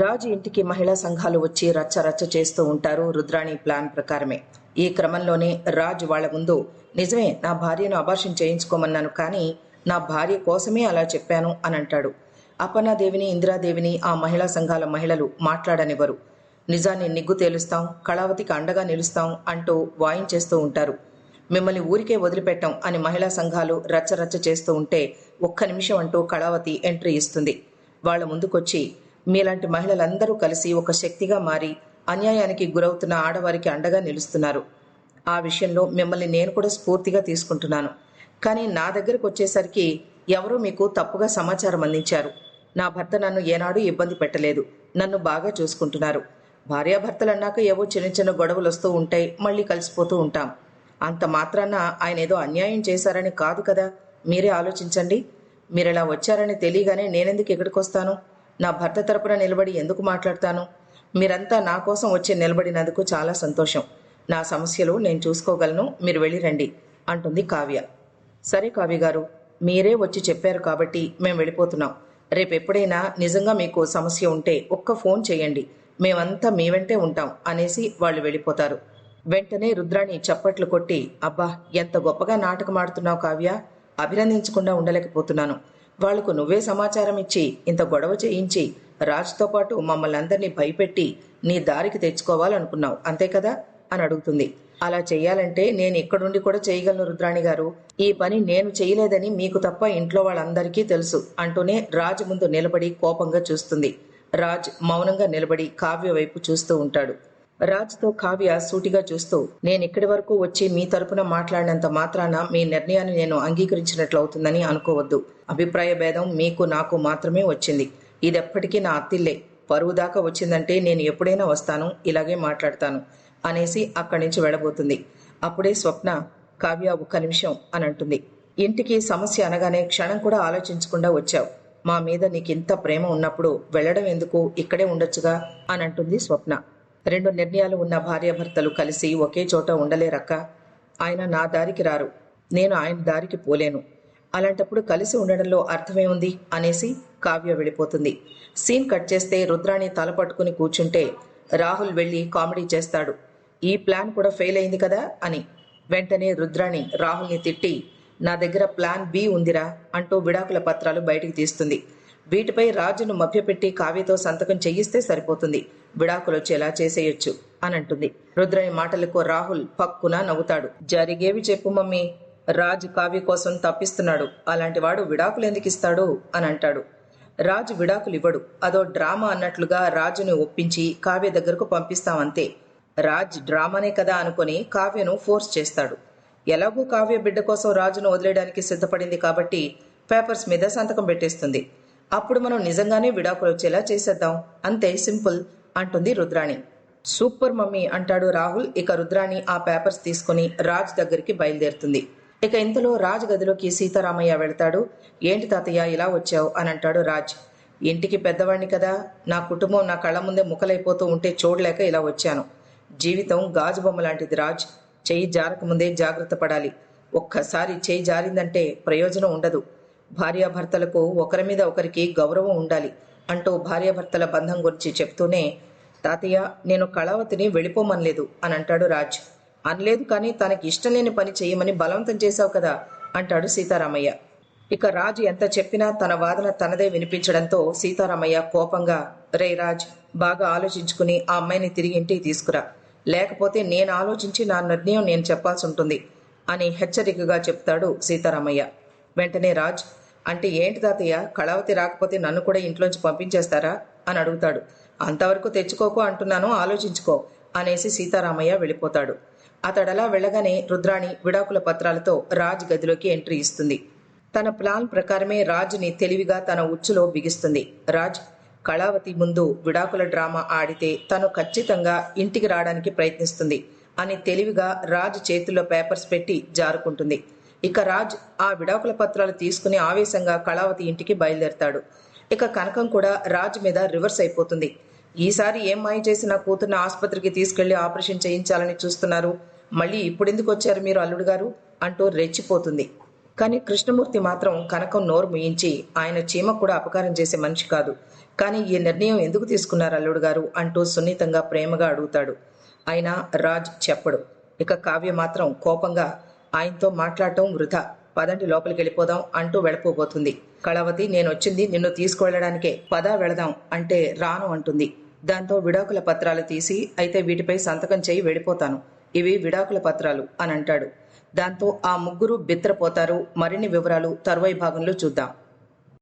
రాజు ఇంటికి మహిళా సంఘాలు వచ్చి రచ్చ రచ్చ చేస్తూ ఉంటారు రుద్రాణి ప్లాన్ ప్రకారమే. ఈ క్రమంలోనే రాజు వాళ్ళ ముందు నిజమే నా భార్యను అబార్షన్ చేయించుకోమన్నాను కానీ నా భార్య కోసమే అలా చెప్పాను అని అంటాడు. అపర్ణాదేవిని ఇందిరాదేవిని ఆ మహిళా సంఘాల మహిళలు మాట్లాడనివ్వరు. నిజాన్ని నిగ్గు తేలుస్తాం కళావతికి అండగా నిలుస్తాం అంటూ వాయించేస్తూ ఉంటారు. మిమ్మల్ని ఊరికే వదిలిపెట్టాం అని మహిళా సంఘాలు రచ్చరచ్చ చేస్తూ ఉంటే ఒక్క నిమిషం అంటూ కళావతి ఎంట్రీ ఇస్తుంది. వాళ్ళ ముందుకొచ్చి మీలాంటి మహిళలందరూ కలిసి ఒక శక్తిగా మారి అన్యాయానికి గురవుతున్న ఆడవారికి అండగా నిలుస్తున్నారు. ఆ విషయంలో మిమ్మల్ని నేను కూడా స్ఫూర్తిగా తీసుకుంటున్నాను. కానీ నా దగ్గరకు వచ్చేసరికి ఎవరో మీకు తప్పుగా సమాచారం అందించారు. నా భర్త నన్ను ఏనాడు ఇబ్బంది పెట్టలేదు. నన్ను బాగా చూసుకుంటున్నారు. భార్యాభర్తలు అన్నాక ఏవో చిన్న చిన్న గొడవలు వస్తూ ఉంటాయి. మళ్ళీ కలిసిపోతూ ఉంటాం. అంత మాత్రాన ఆయన ఏదో అన్యాయం చేశారని కాదు కదా? మీరే ఆలోచించండి. మీరు ఇలా వచ్చారని తెలియగానే నేనెందుకు ఇక్కడికి వస్తాను నా భర్త తరపున నిలబడి ఎందుకు మాట్లాడతాను? మీరంతా నా కోసం వచ్చి నిలబడినందుకు చాలా సంతోషం. నా సమస్యలు నేను చూసుకోగలను మీరు వెళ్ళి రండి అంటుంది కావ్య. సరే కావ్య గారు మీరే వచ్చి చెప్పారు కాబట్టి మేము వెళ్ళిపోతున్నాం. రేపు ఎప్పుడైనా నిజంగా మీకు సమస్య ఉంటే ఒక్క ఫోన్ చేయండి. మేమంతా మీ వెంటే ఉంటాం అనేసి వాళ్ళు వెళ్ళిపోతారు. వెంటనే రుద్రాణి చప్పట్లు కొట్టి అబ్బా ఎంత గొప్పగా నాటకం ఆడుతున్నావు కావ్య అభినందించకుండా ఉండలేకపోతున్నాను. వాళ్ళకు నువ్వే సమాచారం ఇచ్చి ఇంత గొడవ చేయించి రాజుతో పాటు మమ్మల్ని అందరినీ భయపెట్టి నీ దారికి తెచ్చుకోవాలనుకున్నావు అంతే కదా? అని అడుగుతుంది. అలా చేయాలంటే నేను ఇక్కడుండి కూడా చేయగలను రుద్రాణి గారు. ఈ పని నేను చేయలేదని మీకు తప్ప ఇంట్లో వాళ్ళందరికీ తెలుసు అంటూనే రాజు ముందు నిలబడి కోపంగా చూస్తుంది. రాజ్ మౌనంగా నిలబడి కావ్య వైపు చూస్తూ ఉంటాడు. రాజ్తో కావ్య సూటిగా చూస్తూ నేను ఇక్కడి వరకు వచ్చి మీ తరపున మాట్లాడినంత మాత్రాన మీ నిర్ణయాన్ని నేను అంగీకరించినట్లు అవుతుందని అనుకోవద్దు. అభిప్రాయ భేదం మీకు నాకు మాత్రమే వచ్చింది. ఇదెప్పటికీ నా అత్తిల్లే. పరువు దాకా వచ్చిందంటే నేను ఎప్పుడైనా వస్తాను ఇలాగే మాట్లాడతాను అనేసి అక్కడి నుంచి వెళ్ళబోతుంది. అప్పుడే స్వప్న కావ్య ఒక్క నిమిషం అని అంటుంది. ఇంటికి సమస్య అనగానే క్షణం కూడా ఆలోచించకుండా వచ్చావు. మా మీద నీకింత ప్రేమ ఉన్నప్పుడు వెళ్ళడం ఎందుకు? ఇక్కడే ఉండొచ్చుగా అని అంటుంది స్వప్న. రెండు నిర్ణయాలు ఉన్న భార్యాభర్తలు కలిసి ఒకే చోట ఉండలేరక్క. ఆయన నా దారికి రారు. నేను ఆయన దారికి పోలేను. అలాంటప్పుడు కలిసి ఉండడంలో అర్థమేముంది అనేసి కావ్య వెళ్ళిపోతుంది. సీన్ కట్ చేస్తే రుద్రాణి తల పట్టుకుని కూర్చుంటే రాహుల్ వెళ్ళి కామెడీ చేస్తాడు. ఈ ప్లాన్ కూడా ఫెయిల్ అయింది కదా అని. వెంటనే రుద్రాణి రాహుల్ని తిట్టి నా దగ్గర ప్లాన్ బి ఉందిరా అంటూ విడాకుల పత్రాలు బయటికి తీస్తుంది. వీటిపై రాజును మభ్యపెట్టి కావ్యతో సంతకం చెయ్యిస్తే సరిపోతుంది. విడాకులు వచ్చేలా చేసేయొచ్చు అని అంటుంది రుద్రాణి మాటలకు రాహుల్ పక్కున నవ్వుతాడు. జరిగేవి చెప్పు మమ్మీ. రాజు కావ్య కోసం తప్పిస్తున్నాడు. అలాంటి వాడు విడాకులు ఎందుకు ఇస్తాడు? అని అంటాడు. రాజు విడాకులు ఇవ్వడు. అదో డ్రామా అన్నట్లుగా రాజుని ఒప్పించి కావ్య దగ్గరకు పంపిస్తామంతే. రాజ్ డ్రామానే కదా అనుకుని కావ్యను ఫోర్స్ చేస్తాడు. ఎలాగూ కావ్య బిడ్డ కోసం రాజును వదిలేయడానికి సిద్ధపడింది కాబట్టి పేపర్స్ మీద సంతకం పెట్టేస్తుంది. అప్పుడు మనం నిజంగానే విడాకులు వచ్చేలా చేసేద్దాం. అంతే సింపుల్ అంటుంది రుద్రాణి. సూపర్ మమ్మీ అంటాడు రాహుల్. ఇక రుద్రాణి ఆ పేపర్స్ తీసుకుని రాజ్ దగ్గరికి బయలుదేరుతుంది. ఇక ఇంతలో రాజ్ గదిలోకి సీతారామయ్య వెళ్తాడు. ఏంటి తాతయ్య ఇలా వచ్చావు? అని అంటాడు రాజ్. ఇంటికి పెద్దవాడిని కదా. నా కుటుంబం నా కళ్ళ ముందే ముఖలైపోతూ ఉంటే చూడలేక ఇలా వచ్చాను. జీవితం గాజు బొమ్మ లాంటిది రాజ్. చెయ్యి జారకముందే జాగ్రత్త పడాలి. ఒక్కసారి చేయి జారిందంటే ప్రయోజనం ఉండదు. భార్యాభర్తలకు ఒకరి మీద ఒకరికి గౌరవం ఉండాలి అంటూ భార్యాభర్తల బంధం గురించి చెప్తూనే తాతయ్య నేను కళావతిని వెళ్ళిపోమనలేదు అని అంటాడు రాజ్. అనలేదు కానీ తనకి ఇష్టం లేని పని చేయమని బలవంతం చేశావు కదా అంటాడు సీతారామయ్య. ఇక రాజు ఎంత చెప్పినా తన వాదన తనదే వినిపించడంతో సీతారామయ్య కోపంగా రే రాజ్ బాగా ఆలోచించుకుని ఆ అమ్మాయిని తిరిగి ఇంటికి తీసుకురా. లేకపోతే నేను ఆలోచించి నా నిర్ణయం నేను చెప్పాల్సి ఉంటుంది అని హెచ్చరికగా చెప్తాడు సీతారామయ్య. వెంటనే రాజ్ అంటే ఏంటి తాతయ్య? కళావతి రాకపోతే నన్ను కూడా ఇంట్లోంచి పంపించేస్తారా? అని అడుగుతాడు. అంతవరకు తెచ్చుకోకు అంటున్నాను ఆలోచించుకో అనేసి సీతారామయ్య వెళ్ళిపోతాడు. అతడలా వెళ్ళగానే రుద్రాణి విడాకుల పత్రాలతో రాజ్ గదిలోకి ఎంట్రీ ఇస్తుంది. తన ప్లాన్ ప్రకారమే రాజుని తెలివిగా తన ఉచ్చులో బిగిస్తుంది. రాజ్ కళావతి ముందు విడాకుల డ్రామా ఆడితే తను ఖచ్చితంగా ఇంటికి రావడానికి ప్రయత్నిస్తుంది అని తెలివిగా రాజ్ చేతుల్లో పేపర్స్ పెట్టి జారుకుంటుంది. ఇక రాజ్ ఆ విడాకుల పత్రాలు తీసుకుని ఆవేశంగా కళావతి ఇంటికి బయలుదేరతాడు. ఇక కనకం కూడా రాజ్ మీద రివర్స్ అయిపోతుంది. ఈసారి ఏం మాయ చేసి నా కూతుర్ని ఆసుపత్రికి తీసుకెళ్ళి ఆపరేషన్ చేయించాలని చూస్తున్నారు. మళ్ళీ ఇప్పుడెందుకు వచ్చారు మీరు అల్లుడు గారు? అంటూ రెచ్చిపోతుంది. కానీ కృష్ణమూర్తి మాత్రం కనకం నోరు ముయించి ఆయన చీమ కూడా అపకారం చేసే మనిషి కాదు. కానీ ఈ నిర్ణయం ఎందుకు తీసుకున్నారు అల్లుడు గారు? అంటూ సున్నితంగా ప్రేమగా అడుగుతాడు. అయినా రాజ్ చెప్పడు. ఇక కావ్య మాత్రం కోపంగా ఆయనతో మాట్లాడటం వృధా. పదండి లోపలికి వెళ్ళిపోదాం అంటూ వెళ్ళిపోబోతుంది కళావతి నేను వచ్చింది నిన్ను తీసుకువెళ్ళడానికే. పదా వెళదాం అంటే రాను అంటుంది. దాంతో విడాకుల పత్రాలు తీసి అయితే వీటిపై సంతకం చేయి వెళ్ళిపోతాను. ఇవి విడాకుల పత్రాలు అని అంటాడు. దాంతో ఆ ముగ్గురు బిత్రపోతారు. మరిన్ని వివరాలు తరువాయి భాగంలో చూద్దాం.